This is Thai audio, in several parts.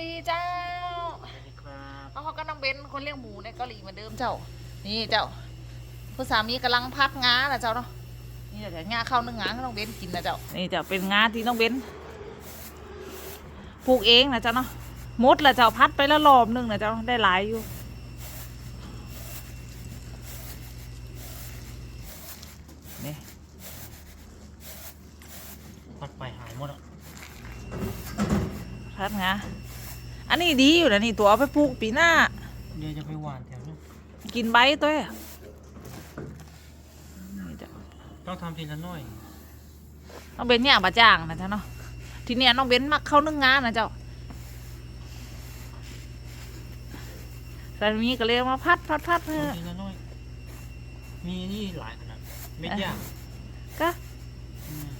ดีเจ้าสวัสดีครับเอาเขาก็น้องเบนคนเลี้ยงหมูในเกาหลีเหมือนเดิมเจ้า นี่เจ้าผู้สามีกำลังพักงานะเจ้าเนาะ นี่เดี๋ยวงาเข้านึ่งงาให้น้องเบนกินนะเจ้า นี่เจ้าเป็นงาที่น้องเบนปลูกเองนะเจ้าเนาะ มดละเจ้าพัดไปแล้วรอบหนึงนะเจ้าได้หลายอยู่นี่พัดไปหายหมดอะพัดงา อันนี้ดีอยู่นะนี่ตัวเอาไปปลูกปีหน้า เดี๋ยวจะไปหวานแถวนู้นกินใบตัวอะนี่เจ้าต้องทำทีละหน้อยน้องเบนเนี่ยบาจ้างนะเจ้าเนาะทีเนี้ยน้องเบนมักเข้านึ่งงานนะเจ้าสามีก็เลยเอามาพัดพัดพัดเพื่อ ทำทีละหน้อย มีนี่หลายขนาดเม็ดยากก็อืม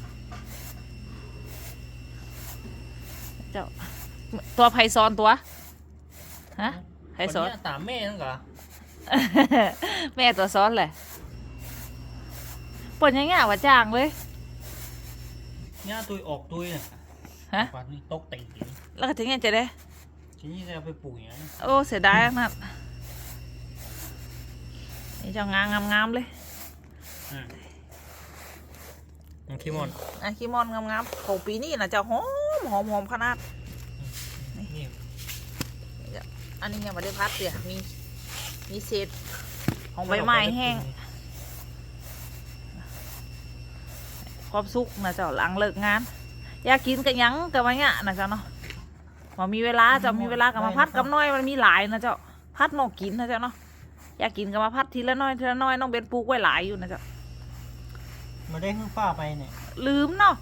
เจ้า ตัวไผ่ซอนตัว ฮะไผ่ซอนคเยตามแม่นั่นเหรอ แม่ตัวซ้อนแหละปนยังไงวะจ้างเลยย่าตุยออกตุยน่ะฮะวันนี้ตกตีนแล้วก็ถึงไงจะได้ทีนี้จะเอาไปปลูกอย่างนั้นโอ้เสียดายนักนี่เจ้างามงามๆเลยอืมมันขี้มอนอะขี้มอนงามๆของปีนี้นะเจ้าหอมหอมหอมขนาด นี่ อันนี้ยังไม่ได้พัดเสียมีมีเศษของใบไม้แห้งความสุขนะเจ้าหลังเลิกงาน อยากกินกันยังกับว่าเนี้ยนะเจ้าเนาะพอมีเวลาเจะมีเวลากับมาพัดกับน้อยมันมีหลายนะเจ้าพัดหมอกกินนะเจ้าเนาะอยากกินกับมาพัดทีละน้อยทีละน้อยน้องเบนปลูกไว้หลายอยู่นะเจ้ามาได้ขึ้นฟ้าไปเนี่ยลืมเนาะ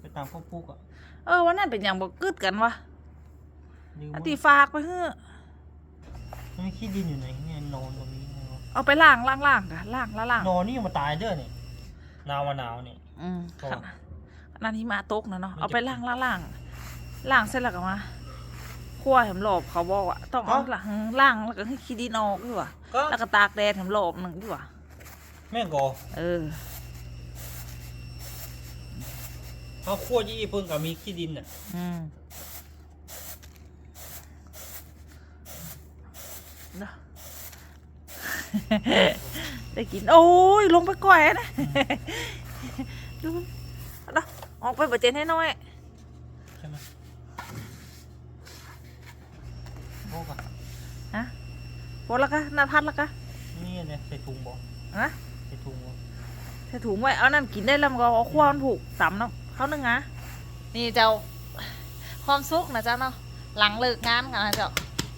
ไปตามพวกปลูกอะเออวันนั้นเป็นอย่างบอกกึดกันวะ ลืมอันว่าที่ฝากไปเฮ้อะมันมีขี้ดินอยู่ไหนเนี่ยนอนตรงนี้ไงวะเอาไปล่างล่างล่างกันล่างละล่างนอนนี่ยังมาตายเด้อเนี่ยนาวมะนาวเนี่ย อืมก่อนขนาดที่มาตกนะเนาะมันจะเอาไปล่างล่างล่างล่างเสร็จแล้วก็มาคั่วแหมหลบเขาบอกว่าต้องเอาล่างล่างแล้วก็ให้ขี้ดินออกด้วยว่ะก็แล้วก็ตากแดดแถมหลบหนึ่งด้วยว่ะแม่งก็เออ เขาคั่วยี่เพิ่งกับมีขี้ดินอะอืม เนาะได้กิน โอ้ย ลงไปก่อยนะ ดูเอาเนาะออกไปบาเจนให้น้อยใช่ไหมโอ้กะฮะพอแล้วก็นาพัดแล้วก็นี่เนี่ยใส่ถุงบ่ฮะใส่ถุงบ่ใส่ถุงไว้ เอานั่นกินได้แล้วมันก็เอาขั้วมันผูกตำเนาะเขานึ่งนะนี่เจ้าความสุขนะเจ้าเนาะหลังเลิกงานกันนะเจ้า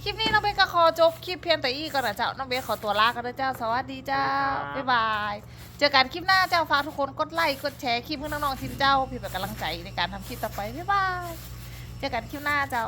คลิปนี้น้องเบสก็ขอจบคลิปเพียงแต่อีกก่อนนะเจ้า น้องเบสขอตัวลากันนะเจ้า สวัสดีเจ้า บ๊ายบาย เจอกันคลิปหน้าเจ้าฝากทุกคนกดไลค์กดแชร์คลิปเพื่อนน้องๆทีมเจ้าเพื่อเป็นกำลังใจในการทำคลิปต่อไป บ๊ายบาย เจอกันคลิปหน้าเจ้า